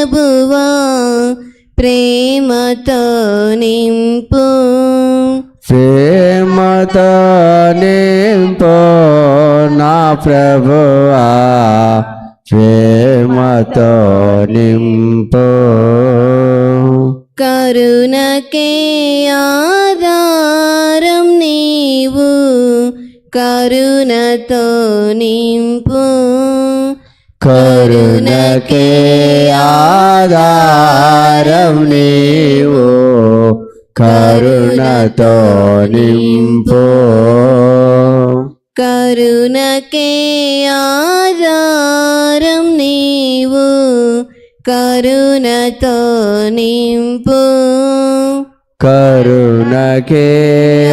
ప్రభువా ప్రేమతో నింపు. ప్రేమతో నింపు నా ప్రభువా ప్రేమతో నింపు. కరుణకే ఆధారం నీవు కరుణతో నింపు. కరుణకే ఆధారం నీవు కరుణతో నింపు. కరుణకే ఆధారం నీవు కరుణతో నింపు. కరుణకే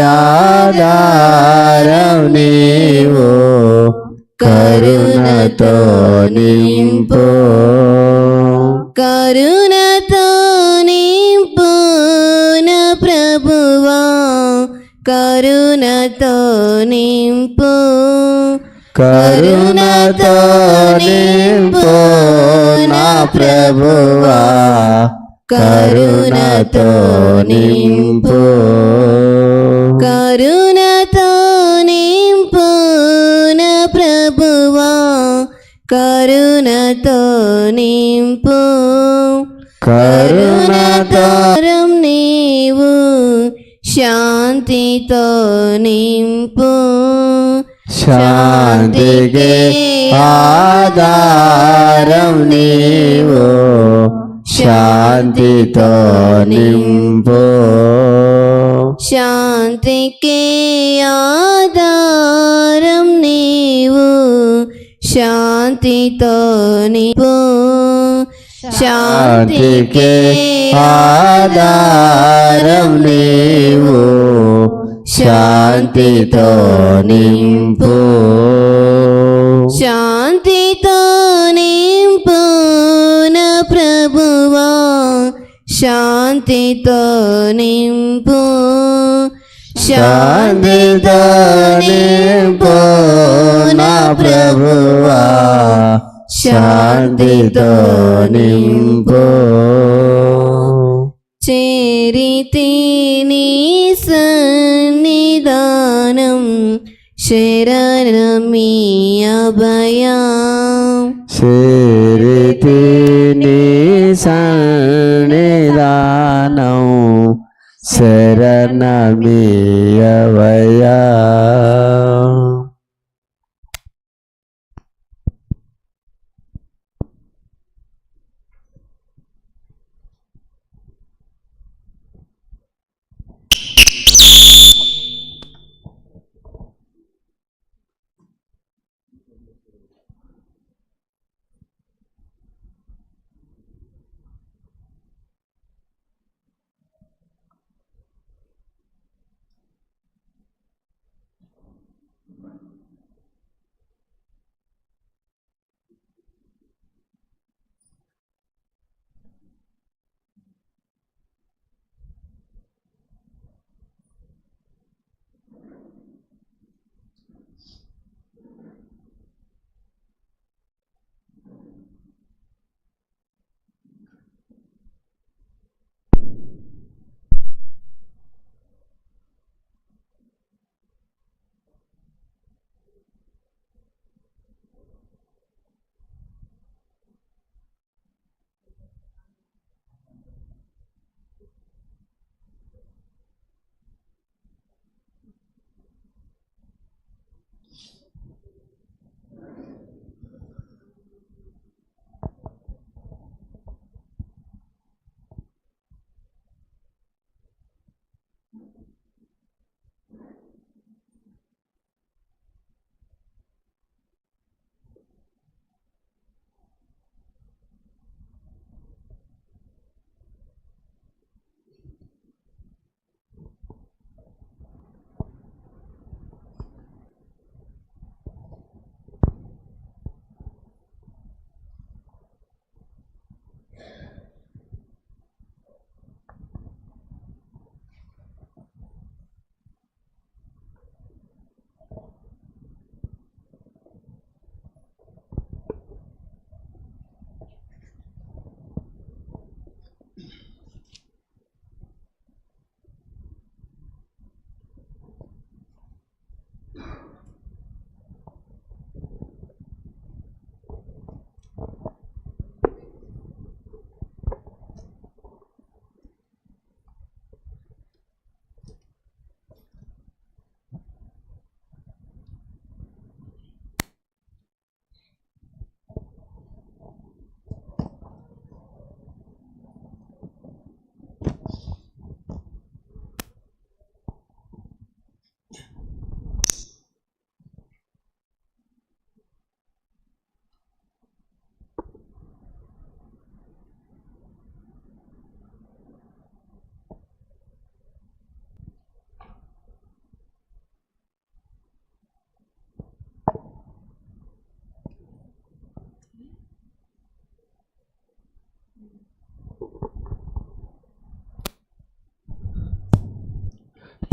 ఆధారం నీవు కరుణతో నింపు. కరుణతో నింపు నా ప్రభువా. కరుణతో నింపు. కరుణతో నింపు నా ప్రభువా. కరుణతో నింపు. కరుణతో కరుణతో నింపు. కరుణతో కరుణాధారం నీవు శాంతితో నింపు. శాంతికి ఆధారం నీవు. శాంతితో నింపు. శాంతికి ఆధారం నీవు. శాంతితో నింపు శాంతికి ఆధారం నీవు శాంతితో నింపు శాంతితో నింపు నా ప్రభువా శాంతితో నింపు శాంతి నింపు నా ప్రభువా శాంతితో నింపు చేరితి నీ సన్నిధానం శరణమీ అభయా శరీతి నీ సన్నిధానం శరణమీయవయా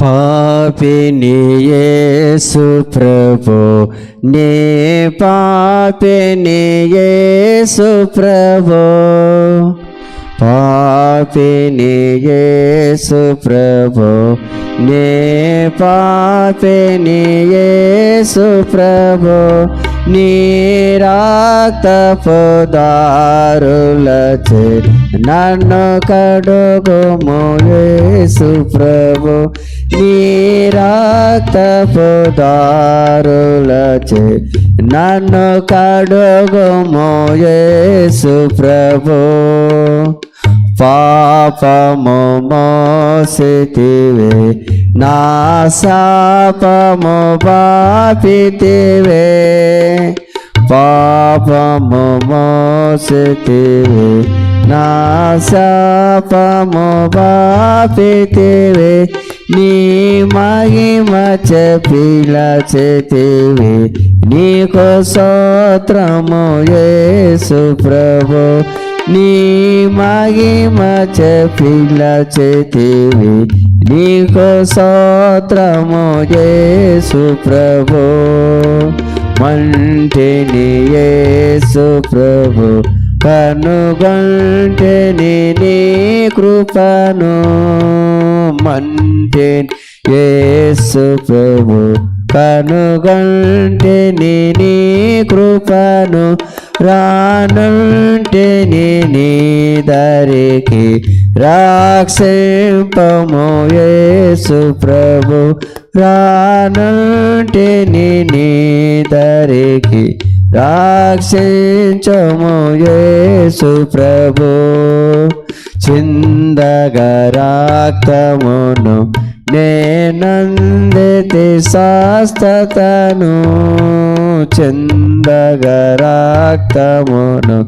పాపిని యేసు ప్రభు. నే పాపిని యేసు ప్రభు. పాపిని యేసు ప్రభు. నే పాపిని యేసు ప్రభు. నీరాక్తపు దారులచే నన్ను కడుగుము యేసు ప్రభు. నీరాక్తపు దారులచే నన్ను కడుగుము యేసు ప్రభు. పాపము మోసితివే నా శాపము పాపితివే పాపము మోసితివే. నా శాపము పాపితివే నీ మహిమ చెప్పిల చేతివి. నీకు సోత్రము యేసు ప్రభు నీ మహిమ చెప్పిల చేతివి. నీకు స్తోత్రము యేసు ప్రభు మంటిని యేసు ప్రభు కనుగంటిని నీ కృపను మంటిని యేసు ప్రభు కనుగంటిని నీ కృపను రానుంటిని నీ దరికి రాక్షింపము యేసు ప్రభు. రానుంటిని నీ దరికి రాక్షించము యేసు ప్రభు. చిందగ రాక్తమును నేనందే శాస్తతను చందగరాక్తమును.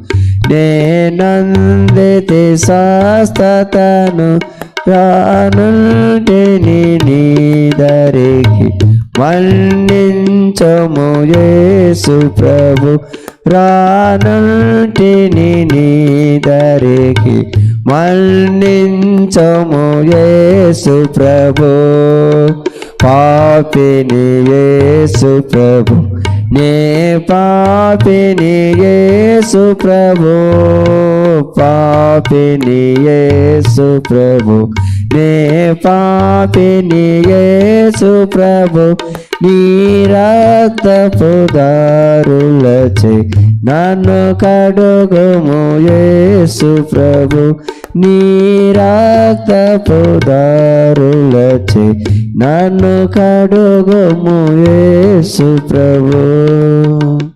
నేనందే నేనందితి శాస్తతను రానుంటిని నీ దరికి మన్నించము యేసు ప్రభు రానంటిని నీ దరికి మన్నించము యేసు ప్రభు. పాపిని యేసు ప్రభు నే పాపిని యేసు ప్రభు. పాపిని యేసు ప్రభు నే పాపిని యేసు ప్రభు నీ రక్తపు దారులచే నన్ను కడుగుము యేసు ప్రభు నీ రక్తపు దారులచే నన్ను కడుగుము యేసు ప్రభు ప్రభు.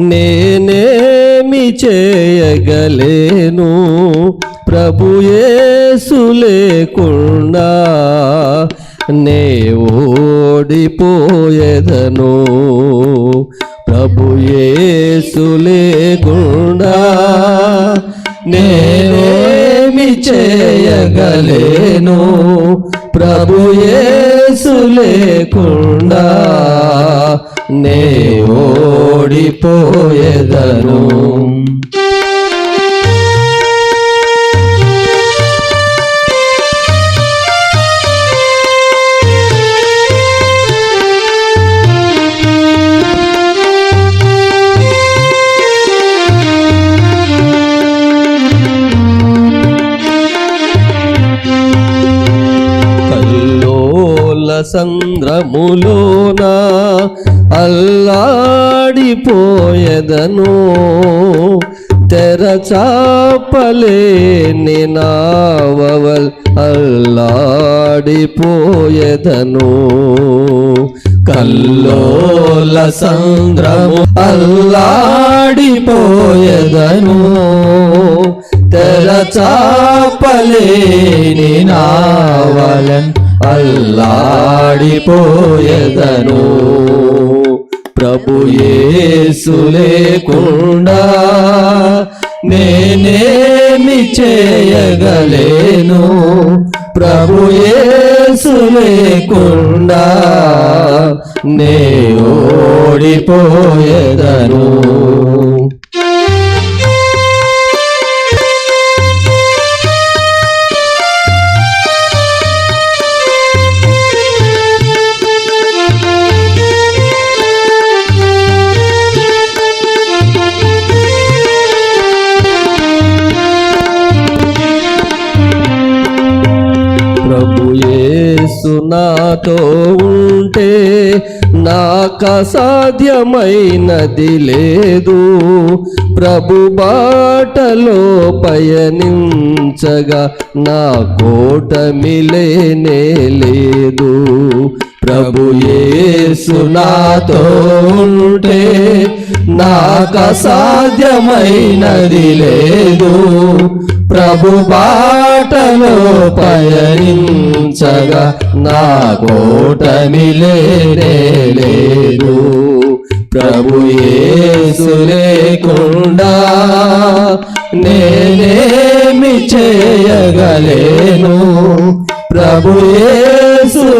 నేనేమి చేయగలేను? ప్రభు లేకుండా నే ఓడిపోయేదను. ప్రభు లేకుండా నేనేమి చేయగలేను? ప్రభు లేకుండా నే ఓడిపోయేదను. సంద్రములోనా అల్లాడిపోయేదను. తెరచాపలేని నావల్ అల్లాడిపోయేదను. కల్లోల సంద్రము అల్లాడిపోయేదను. తెరచాపలేని నావలన్ అల్లాడిపోయేదను. ప్రభు యేసు లేకుండా నేనేమి చేయగలేను? ప్రభు యేసు లేకుండా నే ఓడిపోయేదను. నాతో ఉంటే నాకు అసాధ్యమైనది లేదు. ప్రభు బాటలో పయనించగా నా కోటమిలేనే లేదు ప్రభు యేసు నాకు అసాధ్యమైనది లేదు. ప్రభు బాటలో పయనించగా నా కోటమి లేదు. ప్రభు యేసు లేకుండా నేనేమి చేయగలేను. ప్రభు ఏ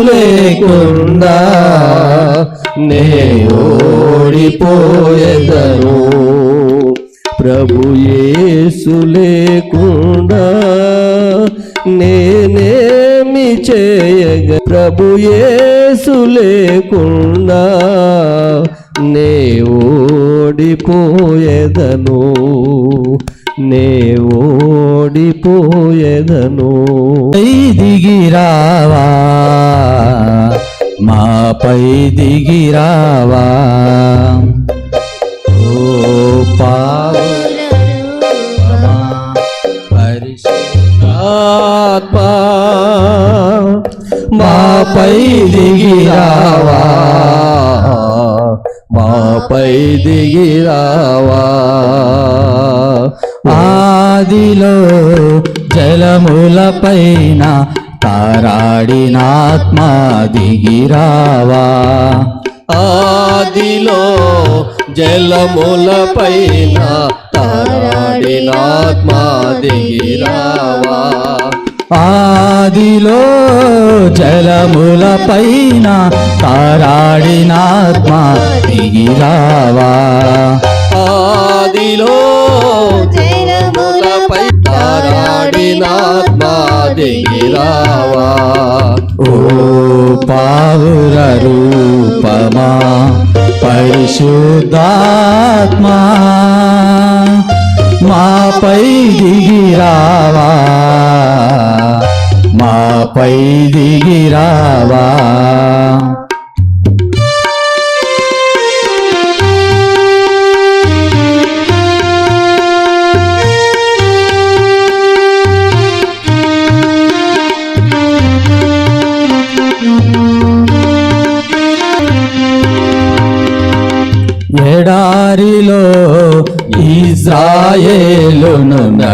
లేకుండా నే ఓడిపోయేదను. ప్రభు యేసు లేకుండా నేనేమి చేయగ? ప్రభు యేసు లేకుండా నే ఓడిపోయేదను. నే ఓడిపోయేదను. దిగిరావా మాపై దిగిరావా ఓ పావులమా, ఆత్మ మాపై దిగిరావా మాపై దిగిరావా ఆదిలో జలములపైన తారాడినాత్మ దిగిరావా. ఆదిలో జలముల పైన తారాడినాత్మ దిగిరావా. ఆదిలో జలములపైన తారాడినాత్మ దిగిరావా. ఆదిలో తారాడినాత్మ దిగిరావా ఓ పావుర రూపమా పరిశుద్ధాత్మా మాపై దిగిరావా. మాపై దిగిరావా.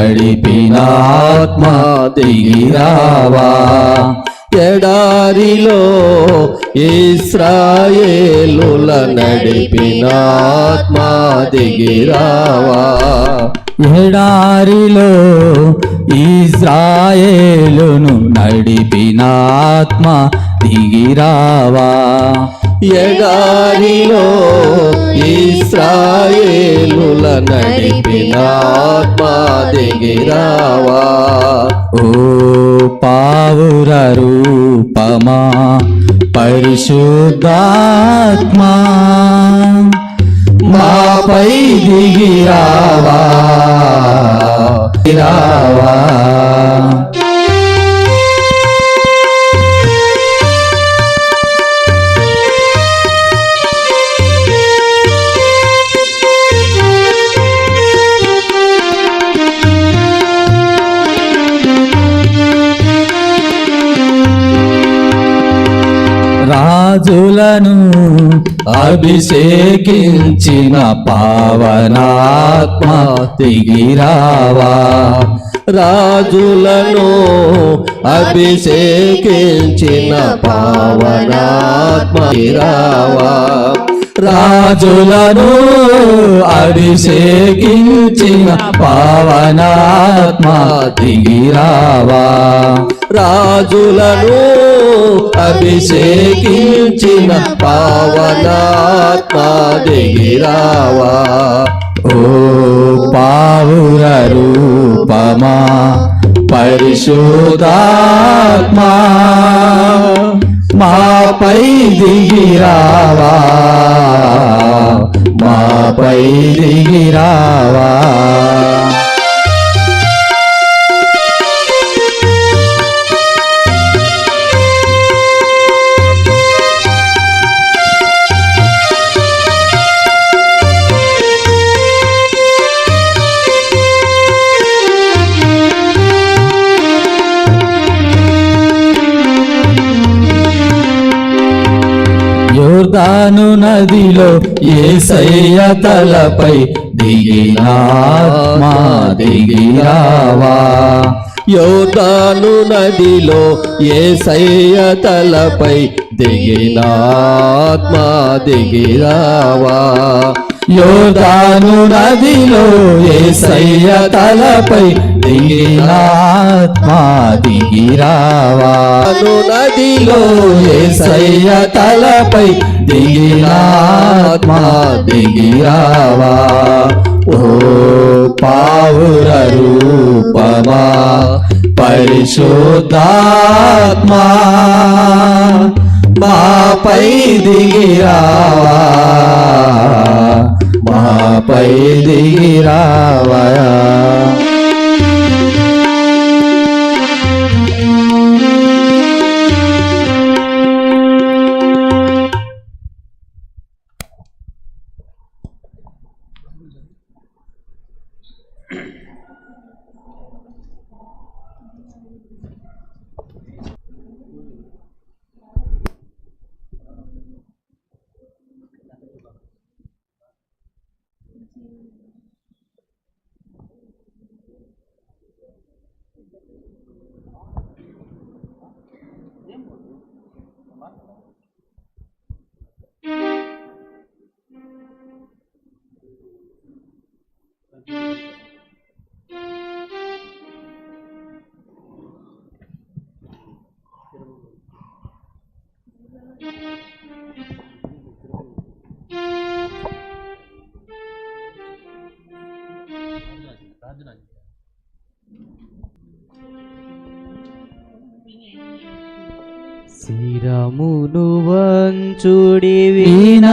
నడిపిన ఆత్మ దిగిరావా? ఎడారిలో ఇస్రాయేలుల నడిపిన ఆత్మ దిగిరావా? ఎడారిలో ఇస్రాయేలును నడిపిన ఆత్మ దిగిరావా? ఎడారిలో ఇస్రాయేలుల నడిపిన ఆత్మ దిగిరావా ఓ పావుర రూపమా పరిశుద్ధాత్మా మాపై దిగిరావా? దిగిరావా? రాజులను అభిషేకించిన పావనాత్మ తిగిరావా. రాజులను అభిషేకించిన పావనాత్మ తిరావా రాజులను అభిషేకించిన పావనాత్మ తిగిరావా. రాజులను అభిషేకించిన పావనాత్మ దిగిరావా. ఓ పావుర రూపమా పరిశుద్ధాత్మా మాపై దిగిరావా. మాపై దిగిరావా. యోర్దాను నదిలో ఏసయ్య తలపై దిగినాత్మా దిగిరావా. యోదాను నదిలో ఏసయ్య తలపై దిగినాత్మ దిగిరావా. యోర్దాను నదిలో ఏసయ్య తలపై దిగినాత్మా దిగిరావా. నదిలో ఏసయ్య తలపై దిగిరాత్మా దిగిరావా ఓ పావుర రూపమా పరిశుద్ధాత్మా మాపై దిగిరావా మాపై దిగిరావా శిరమును వంచుడి వినయముతోడా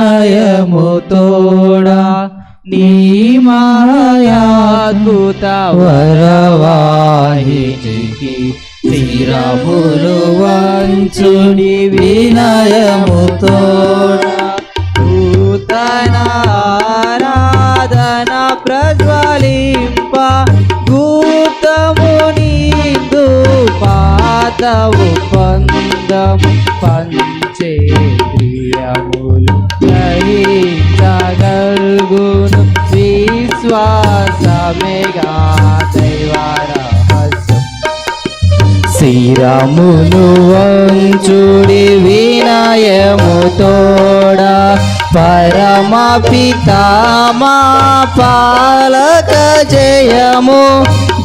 నీ మాయాద్భుత వరవాహికి శ్రీరాములు వంచుడి వినయముతోడా నూతనారాధన ప్రజ్వలింప గూతముని నీదు పాతవు పంచేంద్రియములు గ్రహించగలుగును విశ్వాసమేగా దైవరహస్యం. శ్రీరాములు వంచుడి వినయము తోడా. పరమ పితామా పాలక జయము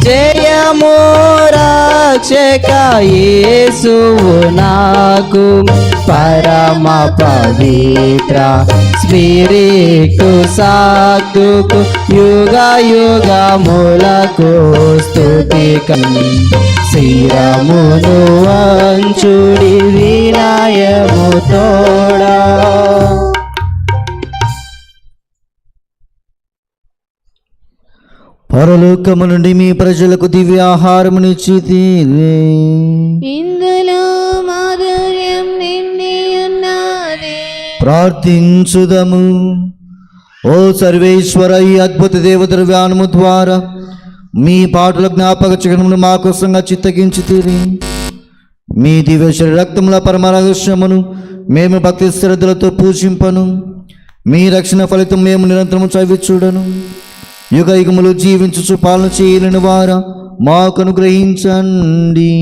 జయము రక్షక యేసువు నాకు. పరమ పవిత్ర స్పిరిటు సాకుకు యుగ యుగములకు స్తుతి శ్రీరమును అంచుడి వినాయము తోడా. పరలోకము నుండి మీ ప్రజలకు దివ్య ఆహారమునిచ్చి ఇందులో మాధుర్యం నిండి ఉన్నది. ప్రార్థించుదము. ఓ సర్వేశ్వర ఈ అద్భుత దేవద్రవ్యానము ద్వారా మీ పాటల జ్ఞాపక చిహ్నమును మా కోసంగా చిత్తగించి తీరి మీ దివ్య శరీర రక్తముల పరమ రహస్యమును మేము భక్తి శ్రద్ధలతో పూజింపను. మీ రక్షణ ఫలితం మేము నిరంతరము చవి చూడను యుగ యుగములు జీవించుచు పాలన చేయలేని వారా మాకు అనుగ్రహించండి.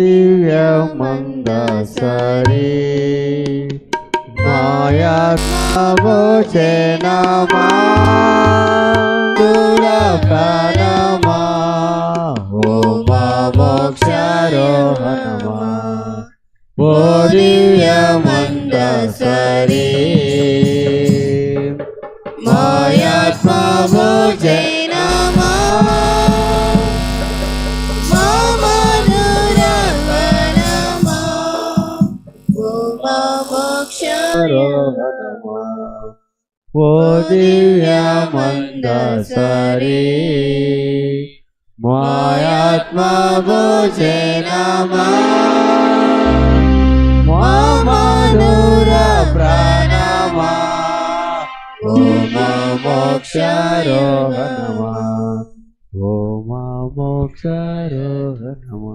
ఓ దివ్య మందసరి మాయావోచనమా దుర ప్రాణమా ఓ మా మోక్షారోహణమా ఓ దివ్య మందసరి మాయాత్మభోజనమా ఓ దివ్య మందసరి మాయాత్మ భోజనమా మామధుర ప్రాణమా ఓ మా మోక్షారోహణమా ఓ మా మోక్షారోహణమా